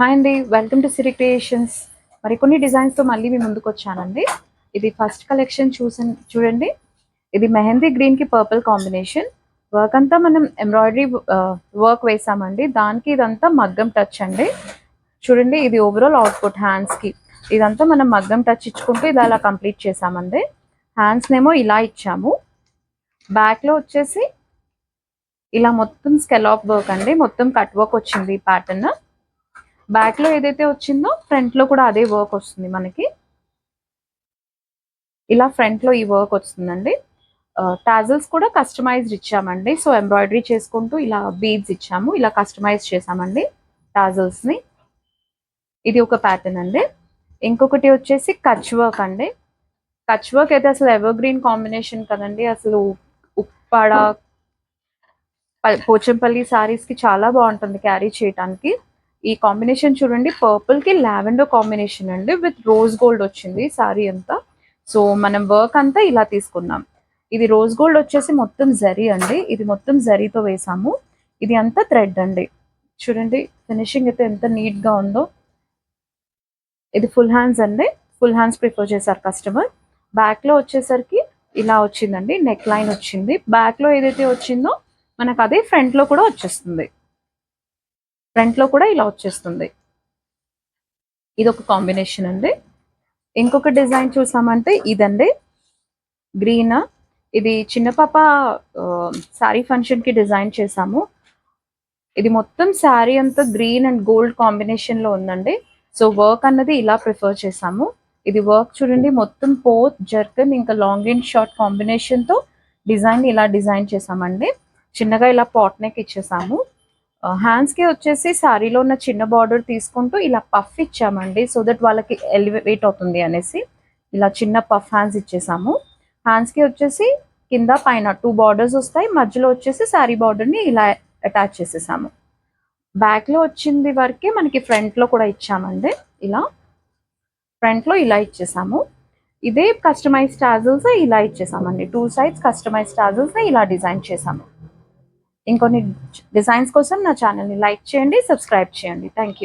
Hi అండి welcome to Siri creations మరి కొన్ని డిజైన్స్తో మళ్ళీ మీ ముందుకు వచ్చానండి. ఇది ఫస్ట్ కలెక్షన్ చూసి చూడండి. ఇది మెహందీ గ్రీన్కి పర్పుల్ కాంబినేషన్ వర్క్ అంతా మనం ఎంబ్రాయిడరీ వర్క్ వేసామండి. దానికి ఇదంతా మగ్గం టచ్ అండి. చూడండి ఇది ఓవరాల్ అవుట్పుట్ హ్యాండ్స్కి ఇదంతా మనం మగ్గం టచ్ ఇచ్చుకుంటూ ఇది అలా కంప్లీట్ చేసామండి. హ్యాండ్స్నేమో ఇలా ఇచ్చాము. బ్యాక్లో వచ్చేసి ఇలా మొత్తం స్కెలాప్ వర్క్ అండి. మొత్తం కట్ వర్క్ వచ్చింది ప్యాటర్న్ బ్యాక్లో ఏదైతే వచ్చిందో ఫ్రంట్లో కూడా అదే వర్క్ వస్తుంది మనకి. ఇలా ఫ్రంట్లో ఈ వర్క్ వస్తుందండి. టాజల్స్ కూడా కస్టమైజ్డ్ ఇచ్చామండి. సో ఎంబ్రాయిడరీ చేసుకుంటూ ఇలా బీడ్స్ ఇచ్చాము. ఇలా కస్టమైజ్ చేసామండి టాజల్స్ని. ఇది ఒక ప్యాటర్న్ అండి. ఇంకొకటి వచ్చేసి కచ్ వర్క్ అండి. కచ్ వర్క్ అయితే అసలు ఎవర్ గ్రీన్ కాంబినేషన్ కదండి. అసలు ఉప్పాడ ప- పోచంపల్లి సారీస్కి చాలా బాగుంటుంది క్యారీ చేయడానికి ఈ కాంబినేషన్ చూడండి పర్పుల్కి లావెండర్ కాంబినేషన్ అండి విత్ రోజ్ గోల్డ్ వచ్చింది సారీ అంతా. సో మనం వర్క్ అంతా ఇలా తీసుకున్నాం. ఇది రోజ్ గోల్డ్ వచ్చేసి మొత్తం జరీ అండి. ఇది మొత్తం జరీతో వేసాము. ఇది అంతా థ్రెడ్ అండి. చూడండి ఫినిషింగ్ అయితే ఎంత నీట్గా ఉందో. ఇది ఫుల్ హ్యాండ్స్ అండి. ఫుల్ హ్యాండ్స్ ప్రిఫర్ చేశారు కస్టమర్ బ్యాక్లో వచ్చేసరికి ఇలా వచ్చిందండి నెక్ లైన్ వచ్చింది. బ్యాక్లో ఏదైతే వచ్చిందో మనకు అదే ఫ్రంట్లో కూడా వచ్చేస్తుంది. ఫ్రంట్లో కూడా ఇలా వచ్చేస్తుంది. ఇది ఒక కాంబినేషన్ అండి. ఇంకొక డిజైన్ చూసామంటే ఇదండి. గ్రీన్ ఇది చిన్న పాప శారీ ఫంక్షన్కి డిజైన్ చేసాము. ఇది మొత్తం శారీ అంతా గ్రీన్ అండ్ గోల్డ్ కాంబినేషన్లో ఉందండి. సో వర్క్ అన్నది ఇలా ప్రిఫర్ చేసాము. ఇది వర్క్ చూడండి మొత్తం పోత్ జర్కన్ ఇంకా లాంగ్ అండ్ షార్ట్ కాంబినేషన్తో డిజైన్ ఇలా డిజైన్ చేసామండి. చిన్నగా ఇలా పాట్ నెక్ ఇచ్చేసాము. హ్యాండ్స్కి వచ్చేసి శారీలో ఉన్న చిన్న బార్డర్ తీసుకుంటూ ఇలా పఫ్ ఇచ్చామండి సో దట్ వాళ్ళకి ఎలివేట్ అవుతుంది అనేసి ఇలా చిన్న పఫ్ హ్యాండ్స్ ఇచ్చేసాము. హ్యాండ్స్కి వచ్చేసి కింద పైన టూ బార్డర్స్ వస్తాయి మధ్యలో వచ్చేసి శారీ బార్డర్ని ఇలా అటాచ్ చేసేసాము. బ్యాక్లో వచ్చింది వరకే మనకి ఫ్రంట్లో కూడా ఇచ్చామండి ఇలా ఫ్రంట్లో ఇలా ఇచ్చేసాము. ఇదే కస్టమైజ్ టాజల్స్ ఇలా ఇచ్చేసామండి టూ సైడ్స్ కస్టమైజ్ టాజల్స్ ఇలా డిజైన్ చేసాము. ఇంకొన్ని డిజైన్స్ కోసం నా ఛానల్ని లైక్ చేయండి సబ్స్క్రైబ్ చేయండి. Thank you